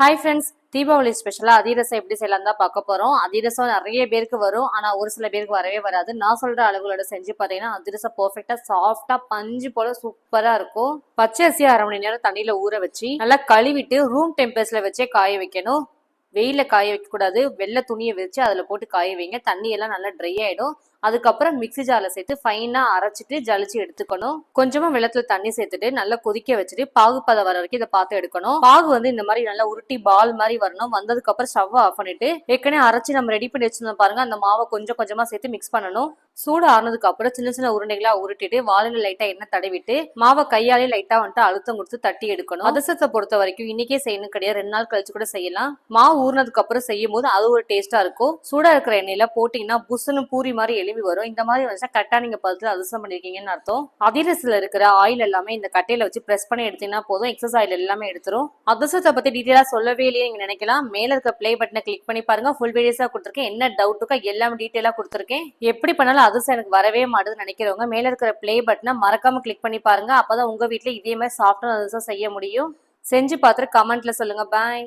Hi friends Deepavali ஸ்பெஷலாக அதிரசம் எப்படி செய்யலாம் தான் பார்க்க போகிறோம் அதிரசம் நிறைய பேருக்கு வரும். ஆனால் ஒரு சில பேருக்கு வரவே வராது. நான் சொல்கிற அளவுகளோட செஞ்சு பார்த்தீங்கன்னா அதிரசம் பர்ஃபெக்டாக சாஃப்டாக பஞ்சு போல் சூப்பராக இருக்கும். பச்சை அரிசி அரை மணி நேரம் தண்ணியில் ஊற வச்சு நல்லா கழுவிட்டு ரூம் டெம்பரேச்சரில் வச்சே காய வைக்கணும். வெயிலில் காய வைக்கக்கூடாது வெள்ளை துணியை வச்சு அதில் போட்டு காய வைங்க. தண்ணியெல்லாம் நல்லா ட்ரை ஆகிடும் அதுக்கப்புறம் மிக்ஸி ஜாரில் சேர்த்து ஃபைனாக அரைச்சிட்டு ஜலிச்சு எடுத்துக்கணும். கொஞ்சமாக வெள்ளத்துல தண்ணி சேர்த்துட்டு நல்லா கொதிக்க வச்சுட்டு பாகு பதம் வர வரைக்கும் இதை பார்த்து எடுக்கணும். பாகு வந்து இந்த மாதிரி நல்லா உருட்டி பால் மாதிரி வரணும். வந்ததுக்கு அப்புறம் ஸ்டவ் ஆஃப் பண்ணிட்டு ஏற்கனவே அரைச்சி நம்ம ரெடி பண்ணி வச்சிருந்தோம் பாருங்க அந்த மாவை கொஞ்சம் கொஞ்சமா சேர்த்து மிக்ஸ் பண்ணணும். சூடு ஆறுனதுக்கு அப்புறம் சின்ன சின்ன உருண்டைகளா உருட்டிட்டு வாழையில லைட்டா எண்ணெய் தடவிட்டு மாவை கையாலே லைட்டா வந்துட்டு அழுத்தம் கொடுத்து தட்டி எடுக்கணும். அதிசத்தை பொறுத்த வரைக்கும் இன்னைக்கே செய்யணும் கிடையாது. ரெண்டு நாள் கழிச்சு கூட செய்யலாம். மாவு ஊறினதுக்கு அப்புறம் செய்யும் போது அது ஒரு டேஸ்டா இருக்கும். சூடா இருக்கிற எண்ணெயில போட்டீங்கன்னா புஸ்ஸுன்னு பூரி மாதிரி எலும்பி வரும். இந்த மாதிரி வந்துச்சா கரெக்டாக நீங்கள் பதத்துல அதிர்ஷ்டம் பண்ணிருக்கீங்கன்னு அர்த்தம். அதிரசில் இருக்கிற ஆயில் எல்லாமே இந்த கட்டையில் வச்சு ப்ரெஸ் பண்ணி எடுத்தீங்கன்னா போதும். எக்ஸஸ் ஆயில் எல்லாமே எடுத்துரும். அதிர்ஷ்டத்தை பற்றி டீட்டெயிலாக சொல்லவே இல்லையே நீங்கள் நினைக்கலாம். மேலே இருக்க ப்ளே பட்டனை கிளிக் பண்ணி பாருங்க. ஃபுல் வீடியோஸாக கொடுத்துருக்கேன். என்ன டவுட்டுக்கோ எல்லாமே டீட்டெயிலாக கொடுத்துருக்கேன். எப்படி பண்ணாலும் அதிர்ஷ்டம் எனக்கு வரவே மாட்டுதுன்னு நினைக்கிறவங்க மேலே இருக்கிற ப்ளே பட்டனை மறக்காமல் கிளிக் பண்ணி பாருங்க. அப்பதான் உங்கள் வீட்டில் இதே மாதிரி சாஃப்டான அதிர்ஷ்டம் செய்ய முடியும். செஞ்சு பார்த்துட்டு கமெண்ட்ல சொல்லுங்க. பாய்